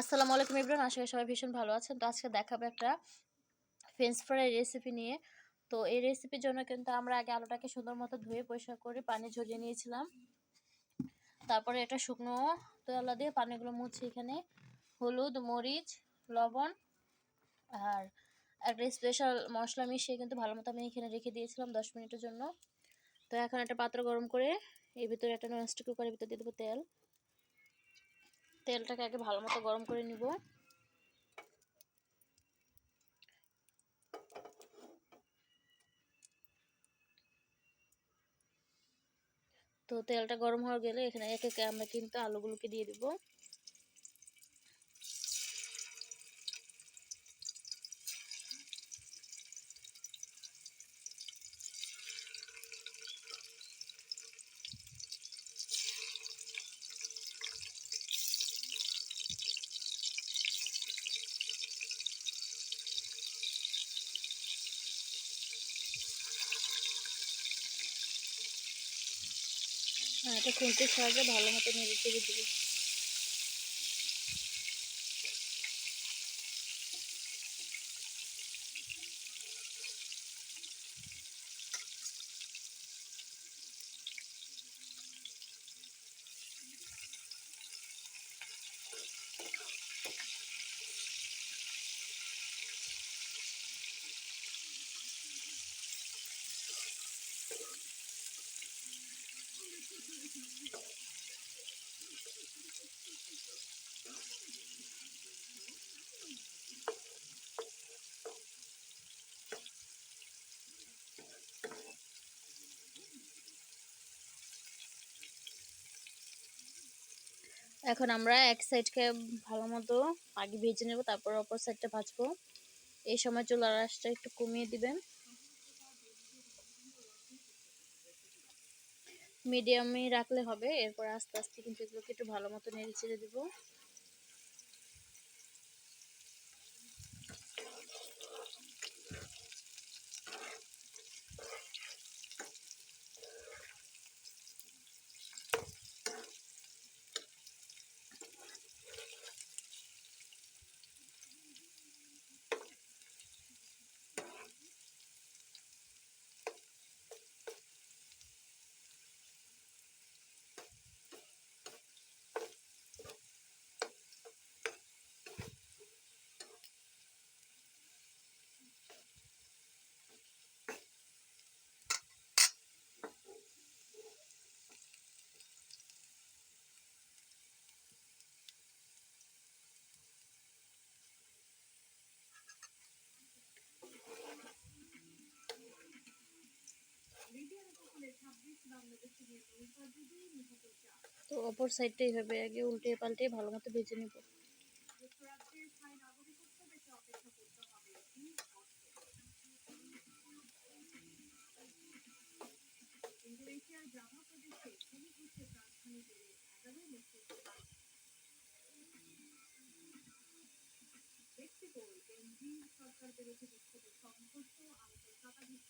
আসসালামু আলাইকুম ইব্রান আশা করি সবাই ভীষণ ভালো আছেন। তো আজকে দেখাবো একটা ফ্রেঞ্চ ফ্রাই রেসিপি নিয়ে। তো এই রেসিপির জন্য কিন্তু আমরা আগে আলুটাকে সুন্দর মতো ধুয়ে পরিষ্কার করে পানি ঝরিয়ে নিয়েছিলাম। তারপরে এটা শুকনো তেলা দিয়ে পানিগুলো মুছে এখানে। হলুদ, মরিচ, লবণ আর একটা স্পেশাল মশলা মিশিয়ে কিন্তু ভালো মতো আমি এখানে রেখে দিয়েছিলাম দশ মিনিটের জন্য। তো এখন একটা পাত্র গরম করে এর ভিতরে একটা ননস্টিক কুকারের ভিতরে দিয়ে দেবো তেল। তেলটাকে আগে ভালো মতো গরম করে নিব। তো তেলটা গরম হয়ে গেলে এখানে এক একে আমরা কিন্তু আলুগুলোকে দিয়ে দিব। এটা খুলতে সাহায্যে ভালো মতো নেড়ে চেড়ে দিবি। এখন আমরা এক সাইডকে ভালো মতো আগে ভেজে নেব, তারপর অপর সাইডটা ভাজবো। এই সময় চুলার আঁচটা একটু কমিয়ে দিবেন। মিডিয়ামে রাখলে হবে, এরপর আস্তে আস্তে কিন্তু এগুলোকে একটু ভালো মতো নেড়ে ছেড়ে দেবো। তো অপর সাইডটা এইভাবে আগে উল্টে পাল্টে ভালো মতো ভেজে নেব। বেনজিন সরকার বিরোধী বিক্ষোভের সংঘর্ষ আহত শতাধিক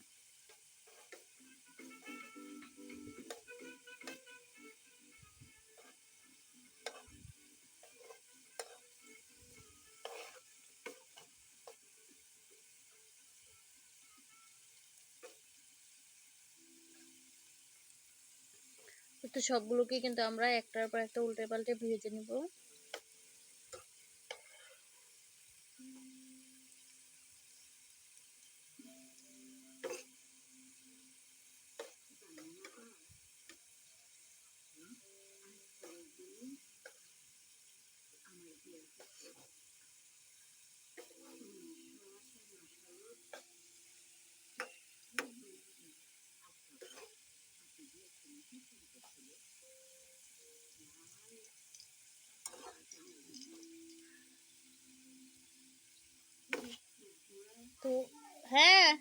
তো সবগুলোকে কিন্তু আমরা একটার পর একটা উল্টে পাল্টে ভেজে নিব। Huh?